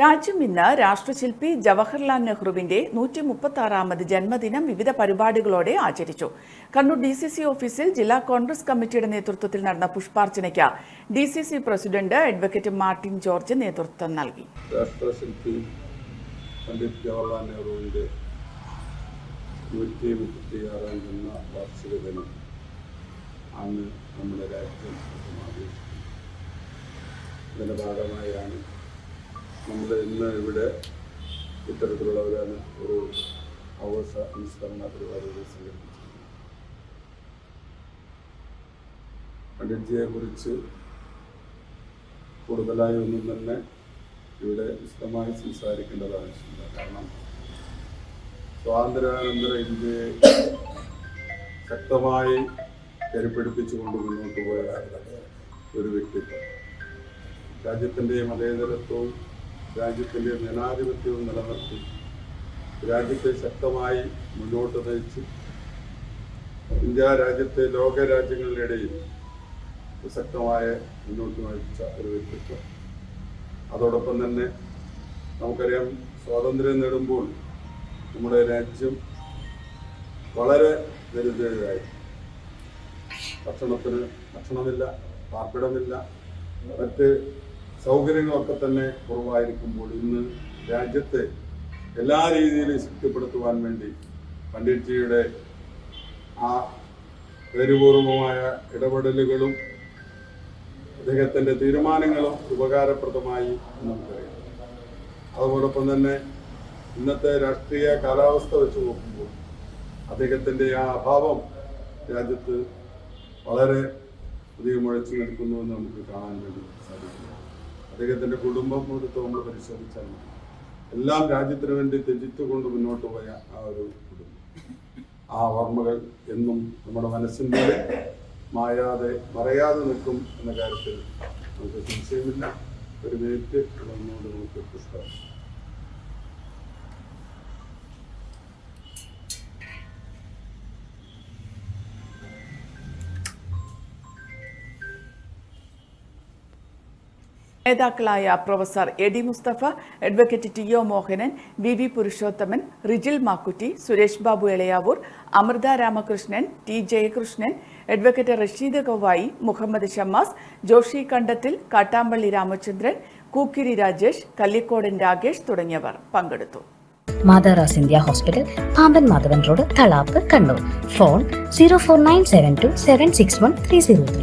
രാജ്യം ഇന്ന് രാഷ്ട്രശില്പി ജവഹർലാൽ നെഹ്റുവിന്റെ നൂറ്റി മുപ്പത്തി ആറാമത് ജന്മദിനം വിവിധ പരിപാടികളോടെ ആചരിച്ചു. കണ്ണൂർ ഡി സി സി ഓഫീസിൽ ജില്ലാ കോൺഗ്രസ് കമ്മിറ്റിയുടെ നേതൃത്വത്തിൽ നടന്ന പുഷ്പാർച്ചനയ്ക്ക് D C C president advocate Martin George നേതൃത്വം നൽകി. രാഷ്ട്രശില്പി പണ്ഡിറ്റ് ജവഹർലാൽ നെഹ്റുവിന്റെ വാർഷിക ദിനം ഇതിന്റെ ഭാഗമായാണ് നമ്മൾ ഇന്ന് ഇവിടെ ഇത്തരത്തിലുള്ളവരാണ് ഒരു അവസ അനുസ്മരണ പരിപാടികൾ സംഘടിപ്പിച്ചത് പണ്ഡിറ്റ്ജിയെ കുറിച്ച് കൂടുതലായി ഒന്നും തന്നെ ഇവിടെ വിശദമായി സംസാരിക്കേണ്ടത് ആവശ്യമില്ല. കാരണം സ്വാതന്ത്ര്യാനന്തര ഇന്ത്യയെ ശക്തമായി കരുപിടിപ്പിച്ചുകൊണ്ട് മുന്നോട്ട് പോയ ഒരു വ്യക്തിത്വം. രാജ്യത്തിന്റെ മതേതരത്വവും രാജ്യത്തിന്റെ ജനാധിപത്യവും നിലനിർത്തി രാജ്യത്തെ ശക്തമായി മുന്നോട്ട് നയിച്ച് ഇന്ത്യ രാജ്യത്തെ ലോക രാജ്യങ്ങളുടെ ഇടയിൽ പ്രസക്തമായ മുന്നോട്ട് നയിച്ച ഒരു വ്യക്തിത്വം. അതോടൊപ്പം തന്നെ നമുക്കറിയാം സ്വാതന്ത്ര്യം നേടുമ്പോൾ നമ്മുടെ രാജ്യം വളരെ ദരിദ്രരായി. ഭക്ഷണത്തിന് ഭക്ഷണമില്ല പാർപ്പിടമില്ല മറ്റ് സൗകര്യങ്ങളൊക്കെ തന്നെ കുറവായിരിക്കുമ്പോൾ ഇന്ന് രാജ്യത്തെ എല്ലാ രീതിയിലും ശക്തിപ്പെടുത്തുവാൻ വേണ്ടി പണ്ഡിറ്റ്ജിയുടെ ആ പേരുപൂർവമായ ഇടപെടലുകളും അദ്ദേഹത്തിന്റെ തീരുമാനങ്ങളും ഉപകാരപ്രദമായി എന്ന് നമുക്കറിയാം. അതോടൊപ്പം തന്നെ ഇന്നത്തെ രാഷ്ട്രീയ കാലാവസ്ഥ വെച്ച് നോക്കുമ്പോൾ അദ്ദേഹത്തിന്റെ ആ അഭാവം രാജ്യത്ത് വളരെ അധികം മുഴച്ചു നിൽക്കുന്നുവെന്ന് നമുക്ക് കാണാൻ വേണ്ടി സാധിക്കും അദ്ദേഹത്തിന്റെ കുടുംബം എടുത്ത് നമ്മൾ പരിശോധിച്ചാൽ. എല്ലാം രാജ്യത്തിന് വേണ്ടി ത്യജിത്തുകൊണ്ട് മുന്നോട്ട് പോയ ആ ഒരു കുടുംബം ആ ഓർമ്മകൾ എന്നും നമ്മുടെ മനസ്സിന്റെ മായാതെ മറയാതെ നിൽക്കും എന്ന കാര്യത്തിൽ നമുക്ക് സംശയമില്ല ഒരു മിനിറ്റ് നമ്മളോട് നമുക്ക് പുസ്തകം നേതാക്കളായ professor A D Mustafa advocate T O Mohanan V V Purushothaman Rijil Makkutty Suresh Babu Elayavoor Amrutha Ramakrishnan T Jayakrishnan advocate Rasheed Gavai Muhammad Shammas Joshi Kandathil Kattampally Ramachandran Kookkiri Rajesh Kallikodan Rakesh തുടങ്ങിയവർ പങ്കെടുത്തു. മാതാറാസ് India hospital Pamban Madhavan road Thalap Kannur phone zero four nine seven two seven six one three zero three